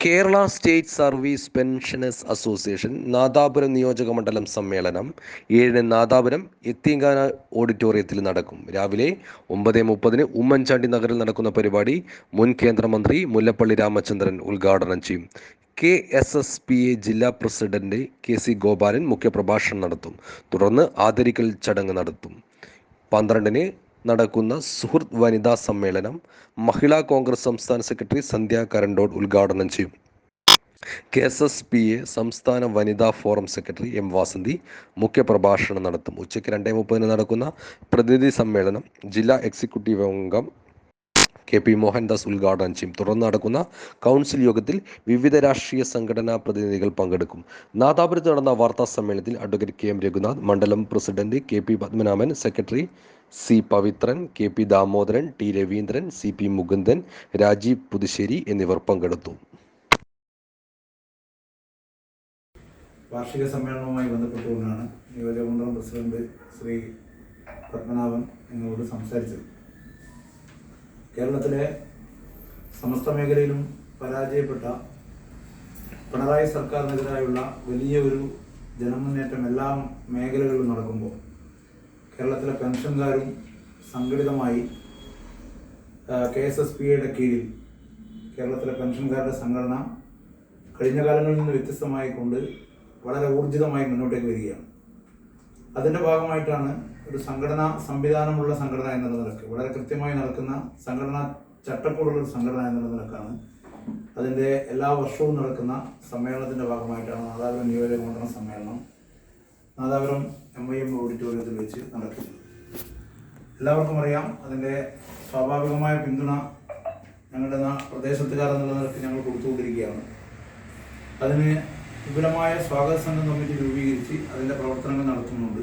Kerala state service pensioners association Nadapuram നിയോജക മണ്ഡലം സമ്മേളനം ഏഴിന് നാദാപുരം എത്തിങ്കാന ഓഡിറ്റോറിയത്തിൽ നടക്കും. രാവിലെ ഒമ്പത് മുപ്പതിന് ഉമ്മൻചാണ്ടി നഗറിൽ നടക്കുന്ന പരിപാടി മുൻ കേന്ദ്രമന്ത്രി മുല്ലപ്പള്ളി രാമചന്ദ്രൻ ഉദ്ഘാടനം ചെയ്യും. K S S P A ജില്ലാ പ്രസിഡന്റ് കെ സി ഗോപാലൻ മുഖ്യപ്രഭാഷണം നടത്തും. തുടർന്ന് ആദരിക്കൽ ചടങ്ങ് നടത്തും. പന്ത്രണ്ടിന് നടക്കുന്ന സുഹൃത്ത് വനിതാ സമ്മേളനം മഹിളാ കോൺഗ്രസ് സംസ്ഥാന സെക്രട്ടറി സന്ധ്യ കരണ്ടോട് ഉദ്ഘാടനം ചെയ്യും. K S S P A സംസ്ഥാന വനിതാ ഫോറം സെക്രട്ടറി എം വാസന്തി മുഖ്യപ്രഭാഷണം നടത്തും. ഉച്ചയ്ക്ക് രണ്ടേ മുപ്പതിന് നടക്കുന്ന പ്രതിനിധി സമ്മേളനം ജില്ലാ എക്സിക്യൂട്ടീവ് അംഗം കെ പി മോഹൻദാസ് ഉദ്ഘാടനം ചെയ്യും. തുടർന്ന് നടക്കുന്ന കൗൺസിൽ യോഗത്തിൽ വിവിധ രാഷ്ട്രീയ സംഘടനാ പ്രതിനിധികൾ പങ്കെടുക്കും. നാദാപുരത്ത് നടന്ന വാർത്താ സമ്മേളനത്തിൽ അഡ്വക്കേറ്റ് കെ എം രഘുനാഥ് മണ്ഡലം president K P Padmanabhan secretary C Pavithran K P Damodaran T Raveendran C P Mukundan Rajeev Puthussery എന്നിവർ പങ്കെടുത്തു. വാർഷിക സമ്മേളനവുമായി ബന്ധപ്പെട്ടുകൊണ്ടാണ് നിയോജകമണ്ഡലം പ്രസിഡന്റ് ശ്രീ പത്മനാഭൻ എന്നോട് സംസാരിച്ചത്. കേരളത്തിലെ സമസ്ത മേഖലയിലും പരാജയപ്പെട്ട പിണറായി സർക്കാരിനെതിരായുള്ള വലിയ ഒരു ജനമുന്നേറ്റം എല്ലാ മേഖലകളിലും നടക്കുമ്പോൾ കേരളത്തിലെ പെൻഷൻകാരും സംഘടിതമായി കെ എസ് എസ് പി യുടെ കീഴിൽ കേരളത്തിലെ പെൻഷൻകാരുടെ സംഘടന കഴിഞ്ഞ കാലങ്ങളിൽ നിന്ന് വ്യത്യസ്തമായി കൊണ്ട് വളരെ ഊർജിതമായി മുന്നോട്ടേക്ക് വരികയാണ്. അതിന്റെ ഭാഗമായിട്ടാണ് ഒരു സംഘടനാ സംവിധാനമുള്ള സംഘടന എന്ന നിലയ്ക്ക് വളരെ കൃത്യമായി നടക്കുന്ന സംഘടനാ ചട്ടക്കൂടുള്ള ഒരു സംഘടന എന്ന നിലക്കാണ് അതിന്റെ എല്ലാ വർഷവും നടക്കുന്ന സമ്മേളനത്തിന്റെ ഭാഗമായിട്ടാണ് നാദാപുരം നിയോജക മണ്ഡലം സമ്മേളനം നാദാപുരം എം ഐ എം ഓഡിറ്റോറിയത്തിൽ വെച്ച് നടക്കുന്നത് എല്ലാവർക്കും അറിയാം അതിന്റെ സ്വാഭാവികമായ പിന്തുണ ഞങ്ങളുടെ പ്രദേശത്തുകാർ എന്നുള്ള നിലയ്ക്ക് ഞങ്ങൾ കൊടുത്തുകൊണ്ടിരിക്കുകയാണ്. അതിന് വിപുലമായ സ്വാഗത സംഘം കമ്മിറ്റി രൂപീകരിച്ച് അതിന്റെ പ്രവർത്തനങ്ങൾ നടത്തുന്നുണ്ട്.